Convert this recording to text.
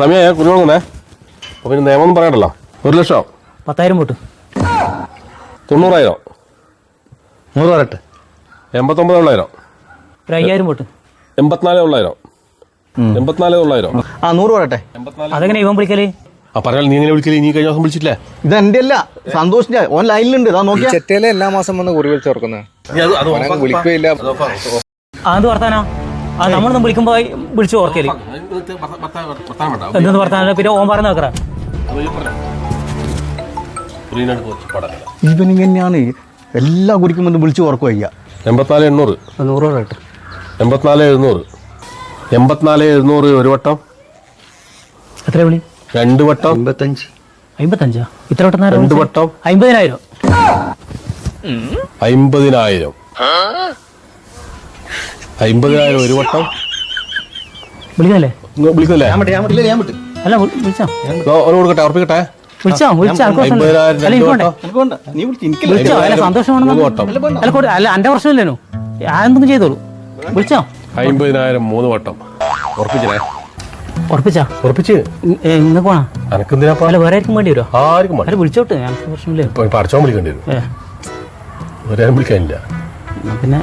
സമയ കുഞ്ഞോളങ്ങണേ അപ്പൊ പിന്നെ നിയമം പറയണ്ടല്ലോ. ഒരു ലക്ഷം? പത്തായിരം പോട്ട്. തൊണ്ണൂറായിരം? നൂറ് വരട്ടെ എൺപത്തൊമ്പത് തൊള്ളായിരം ഒരു അയ്യായിരം പോട്ട്. എൺപത്തിനാല് തൊള്ളായിരം എൺപത്തിനാല് തൊള്ളായിരം ആ നൂറ് വരട്ടെ. അതെങ്ങനെ ഇവൻ വിളിക്കൽ? ആ പറയാൻ നീ എങ്ങനെ വിളിക്കില്ല നീ കഴിഞ്ഞ ദിവസം വിളിച്ചില്ലേ ഇത് എന്റെ അല്ല സന്തോഷിന്റെ ഓൻ ലൈനിലുണ്ട് ഇതാ നോക്കിയാ. ചെറ്റയിലെ എല്ലാ മാസം വന്ന് കുറി വിളിച്ച് തുറക്കുന്നത് വിളിക്കുകയില്ല. അത് വർത്താനാ? ആ നമ്മളൊന്നും വിളിക്കുമ്പോ വിളിച്ചു ഓർക്കൽ. എന്തെന്ന് വർത്താനം പിന്നെ ഓൻ പറഞ്ഞ നോക്കറ ഇവൻ തന്നെയാണ് എല്ലാ കുടിക്കും ഒന്ന് വിളിച്ചു ഓർക്കുക വയ്യ. എൺപത്തിനാല് എണ്ണൂറ്. നൂറ് വരട്ടെ എൺപത്തിനാല് എഴുന്നൂറ്. എൺപത്തിനാല് എഴുന്നൂറ് ഒരു വട്ടം. എത്ര വിളി? രണ്ട് വട്ടം. അമ്പത്തഞ്ച്. അമ്പത്തഞ്ചാ? ഇത്ര വട്ടം രണ്ട്? വട്ടം. അമ്പതിനായിരം. അമ്പതിനായിരം. അമ്പതിനായിരം ഒരു വട്ടം. വിളിക്കല്ലേ? വിളിക്കല്ലേ? അല്ല വിളി- വിളിച്ചോ? ഒന്ന് കൊടുക്കട്ടെ ഉറപ്പിക്കട്ടെ? വിളിച്ചോ? അല്ല സന്തോഷമാണ് എന്റെ പ്രശ്നമില്ലേനു? ഞാൻ എന്തെങ്കിലും ചെയ്തോളൂ. വിളിച്ചോ? അമ്പതിനായിരം മൂന്ന് വട്ടം. ഉറപ്പിച്ചില്ലേ? ഉറപ്പിച്ചാ? ഉറപ്പിച്ച്. നിങ്ങൾക്ക് വേണം അനക്കെന്തിനാ അല്ല വേറെ ആർക്കും വേണ്ടി വരുമോ ആർക്കും അല്ല വിളിച്ചോട്ട്. ഞങ്ങൾക്ക് പ്രശ്നമില്ല. ഇപ്പൊ പഠിച്ചോൻ വിളിക്കേണ്ടി വരും. ഏ. ഒരാരും വിളിക്കാനില്ല. പിന്നെ.